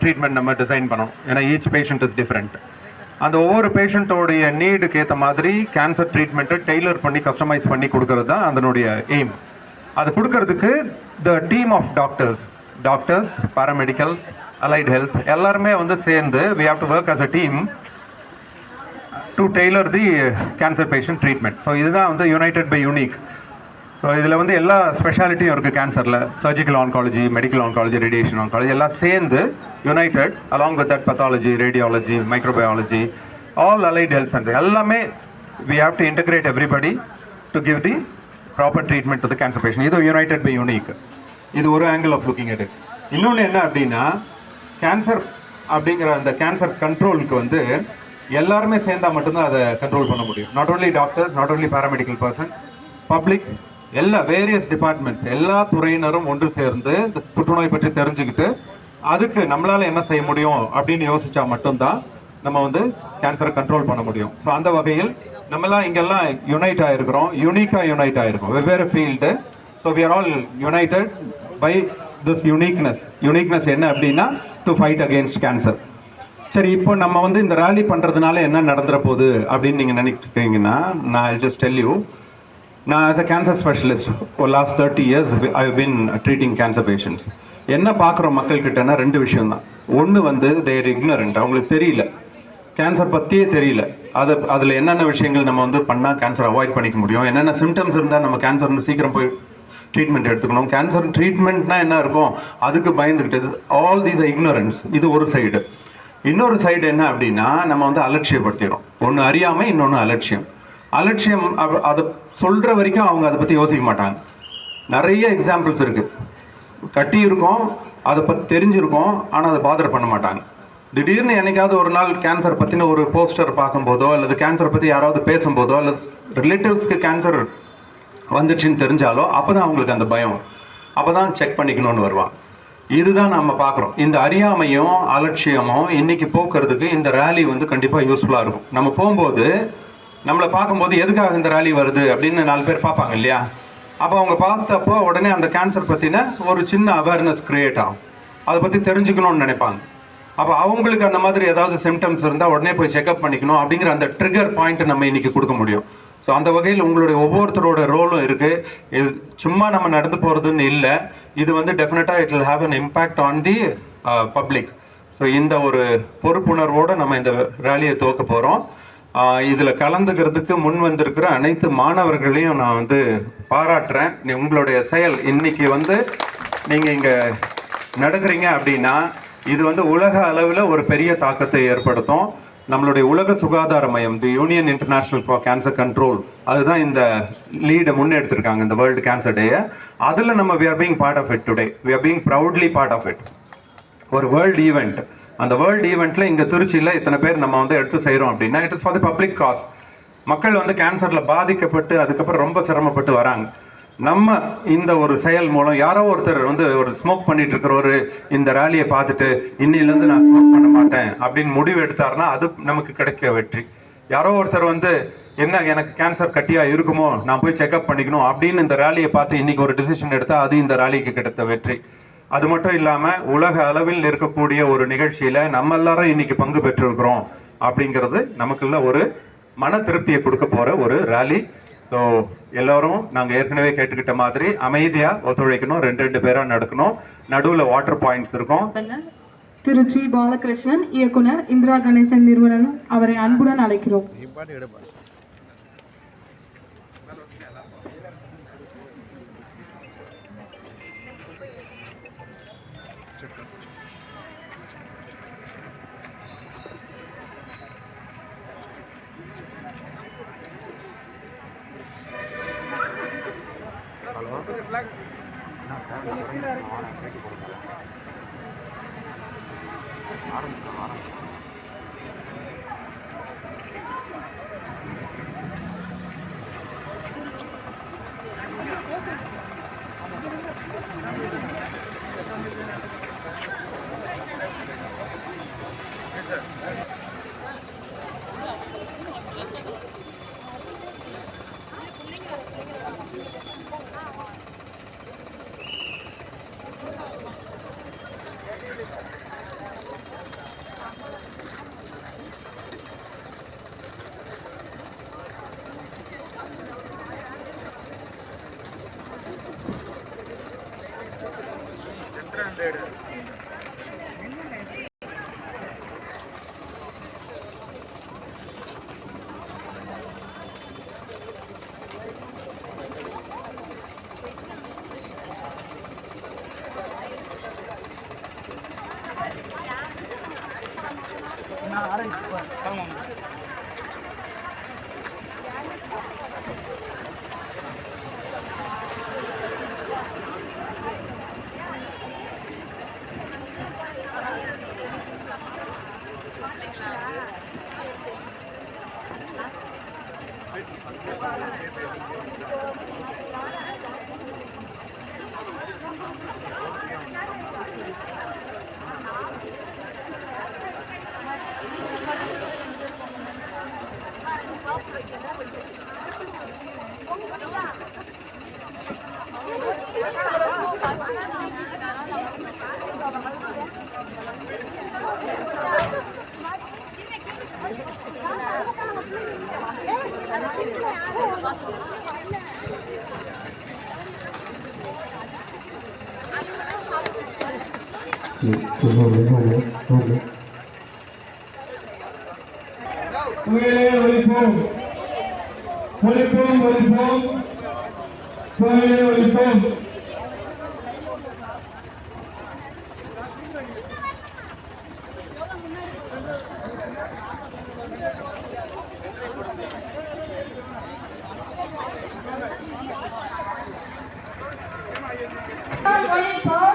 Treatment நம்ம design பண்ணணும். ஏன்னா ஈச் பேஷண்ட் இஸ் டிஃப்ரெண்ட் அந்த ஒவ்வொரு பேஷண்ட்டோடைய நீடுக்கு ஏற்ற மாதிரி கேன்சர் ட்ரீட்மெண்ட்டை டெய்லர் பண்ணி கஸ்டமைஸ் பண்ணி கொடுக்கறது தான் அதனுடைய எய்ம் அது கொடுக்கறதுக்கு the team of doctors doctors paramedicals allied health எல்லாருமே வந்து சேர்ந்து we have to work as a team to tailor the cancer patient treatment so இதுதான் வந்து யுனைடெட் பை யூனிக் ஸோ இதில் வந்து எல்லா ஸ்பெஷாலிட்டியும் இருக்குது கேன்சரில் surgical oncology medical oncology radiation oncology எல்லாம் சேர்ந்து united along with that pathology radiology microbiology all allied health centre எல்லாமே we have to integrate everybody to give the proper treatment to the cancer patient இது united by unique இது ஒரு angle of looking எட் இன்னொன்று என்ன அப்படின்னா cancer அப்படிங்கிற அந்த cancer கண்ட்ரோலுக்கு வந்து எல்லாருமே சேர்ந்தா மட்டும்தான் அதை கண்ட்ரோல் பண்ண முடியும். Not only doctor not only paramedical person public எல்லா வேரியஸ் டிபார்ட்மெண்ட்ஸ் எல்லா துறையினரும் ஒன்று சேர்ந்து இந்த புற்றுநோய் பற்றி தெரிஞ்சுக்கிட்டு அதுக்கு நம்மளால என்ன செய்ய முடியும் அப்படின்னு யோசிச்சா மட்டும்தான் நம்ம வந்து கேன்சரை கண்ட்ரோல் பண்ண முடியும். ஸோ அந்த வகையில் நம்மளாம் இங்கெல்லாம் யுனைட் ஆகிருக்கிறோம் யூனிக்காக யுனைட் ஆகிருக்கோம் வெவ்வேறு field so we are all united by this uniqueness uniqueness என்ன அப்படின்னா டு ஃபைட் அகேன்ஸ்ட் கேன்சர் சரி இப்போ நம்ம வந்து இந்த ரேலி பண்ணுறதுனால என்ன நடந்துற போகுது அப்படின்னு நீங்கள் நினைக்கிறீங்கன்னா நான் ஜஸ்ட் டெல் யூ நான் ஆஸ் அ கேன்சர் ஸ்பெஷலிஸ்ட் ஒரு last thirty years I been treating cancer patients என்ன பார்க்குறோம் மக்கள்கிட்டனா ரெண்டு விஷயம் தான் ஒன்று வந்து தேர் இக்னரண்ட் அவங்களுக்கு தெரியல. கேன்சர் பற்றியே தெரியல. அது அதில் என்னென்ன விஷயங்கள் நம்ம வந்து பண்ணால் கேன்சர் அவாய்ட் பண்ணிக்க முடியும்? என்னென்ன சிம்டம்ஸ் இருந்தால் நம்ம கேன்சர் வந்து சீக்கிரம் போய் ட்ரீட்மெண்ட் எடுத்துக்கணும்? கேன்சர் ட்ரீட்மெண்ட்னா என்ன இருக்கும்? அதுக்கு பயந்துக்கிட்டது ஆல் தீஸ் இக்னோரன்ஸ் இது ஒரு சைடு இன்னொரு சைடு என்ன அப்படின்னா நம்ம வந்து அலட்சியப்படுத்திடும் ஒன்று அறியாமல் இன்னொன்று அலட்சியம். அலட்சியம் அதை சொல்கிற வரைக்கும் அவங்க அதை பற்றி யோசிக்க மாட்டாங்க. நிறைய எக்ஸாம்பிள்ஸ் இருக்குது கட்டி இருக்கோம் அதை பற்றி தெரிஞ்சிருக்கோம் ஆனால் அதை பாதர் பண்ண மாட்டாங்க. திடீர்னு என்னைக்காவது ஒரு நாள் கேன்சர் பற்றின ஒரு போஸ்டர் பார்க்கும்போதோ அல்லது கேன்சர் பற்றி யாராவது பேசும்போதோ அல்லது ரிலேட்டிவ்ஸ்க்கு கேன்சர் வந்துச்சுன்னு தெரிஞ்சாலோ அப்போ தான் அவங்களுக்கு அந்த பயம் அப்பதான் செக் பண்ணிக்கணும்னு வருவாங்க. இதுதான் நம்ம பார்க்குறோம். இந்த அறியாமையும் அலட்சியமும் இன்னைக்கு போக்குறதுக்கு இந்த ரேலி வந்து கண்டிப்பாக யூஸ்ஃபுல்லாக இருக்கும். நம்ம போகும்போது நம்மளை பார்க்கும்போது எதுக்காக இந்த ரேலி வருது அப்படின்னு நாலு பேர் பார்ப்பாங்க இல்லையா? அப்போ அவங்க பார்த்தப்போ உடனே அந்த கேன்சர் பற்றின ஒரு சின்ன அவேர்னஸ் கிரியேட் ஆகும். அதை பற்றி தெரிஞ்சுக்கணும்னு நினைப்பாங்க. அப்போ அவங்களுக்கு அந்த மாதிரி ஏதாவது சிம்டம்ஸ் இருந்தால் உடனே போய் செக்அப் பண்ணிக்கணும் அப்படிங்கிற அந்த ட்ரிகர் பாயிண்ட் நம்ம இன்னைக்கு கொடுக்க முடியும். ஸோ அந்த வகையில் உங்களுடைய ஒவ்வொருத்தரோட ரோலும் இருக்குது இது சும்மா நம்ம நடந்து போகிறதுன்னு இல்லை. இது வந்து டெஃபினட்டாக it will have an impact on the public so இந்த ஒரு பொறுப்புணர்வோடு நம்ம இந்த ரேலியை துவக்க போகிறோம் இதில் கலந்துக்கிறதுக்கு முன் வந்திருக்கிற அனைத்து மாணவர்களையும் நான் வந்து பாராட்டுறேன். உங்களுடைய செயல் இன்னைக்கு வந்து நீங்கள் இங்கே நடக்கிறீங்க அப்படின்னா இது வந்து உலக அளவில் ஒரு பெரிய தாக்கத்தை ஏற்படுத்தும். நம்மளுடைய உலக சுகாதார மையம் the union international for cancer control அதுதான் இந்த லீடை முன்னெடுத்திருக்காங்க இந்த வேர்ல்டு கேன்சர் டேயை. அதில் நம்ம we are being part of it today we are being proudly part of it ஒரு வேர்ல்டு ஈவெண்ட் அந்த வேர்ல்டு ஈவெண்ட்டில் இங்கே திருச்சியில் இத்தனை பேர் நம்ம வந்து எடுத்து செய்கிறோம் அப்படின்னா it is for the public cause மக்கள் வந்து கேன்சரில் பாதிக்கப்பட்டு அதுக்கப்புறம் ரொம்ப சிரமப்பட்டு வராங்க. நம்ம இந்த ஒரு செயல் மூலம் யாரோ ஒருத்தர் வந்து ஒரு ஸ்மோக் பண்ணிட்டு இருக்கிறவரு இந்த ரேலியை பார்த்துட்டு இன்னிலேருந்து நான் ஸ்மோக் பண்ண மாட்டேன் அப்படின்னு முடிவு எடுத்தாருன்னா அது நமக்கு கிடைக்க வெற்றி. யாரோ ஒருத்தர் வந்து என்ன எனக்கு கேன்சர் கட்டியாக இருக்குமோ நான் போய் செக்அப் பண்ணிக்கணும் அப்படின்னு இந்த ரேலியை பார்த்து இன்னைக்கு ஒரு டிசிஷன் எடுத்தால் அது இந்த ரேலிக்கு கிடைத்த வெற்றி. அது மட்டும் இல்லாம உலக அளவில் இருக்கக்கூடிய ஒரு நிகழ்ச்சியில நம்ம எல்லாரும் இன்னைக்கு பங்கு பெற்றிருக்கிறோம் அப்படிங்கிறது நமக்குள்ள ஒரு மன திருப்தியை கொடுக்க போற ஒரு ரேலி ஸோ எல்லாரும் நாங்க ஏற்கனவே கேட்டுக்கிட்ட மாதிரி அமைதியா ஒத்துழைக்கணும். ரெண்டு ரெண்டு பேரா நடக்கணும். நடுவுல வாட்டர் பாயிண்ட்ஸ் இருக்கும். திருச்சி பாலகிருஷ்ணன் இயக்குனர் இந்திரா கணேசன் நிறுவனம் அவரை அன்புடன் அழைக்கிறோம். ஆரம்பிச்சு வாரம் எடுத்து புயலே ஒழிப்போம் ஒழிப்போம் ஒழிப்போம் புயலே ஒழிப்போம் ஒழிப்போம்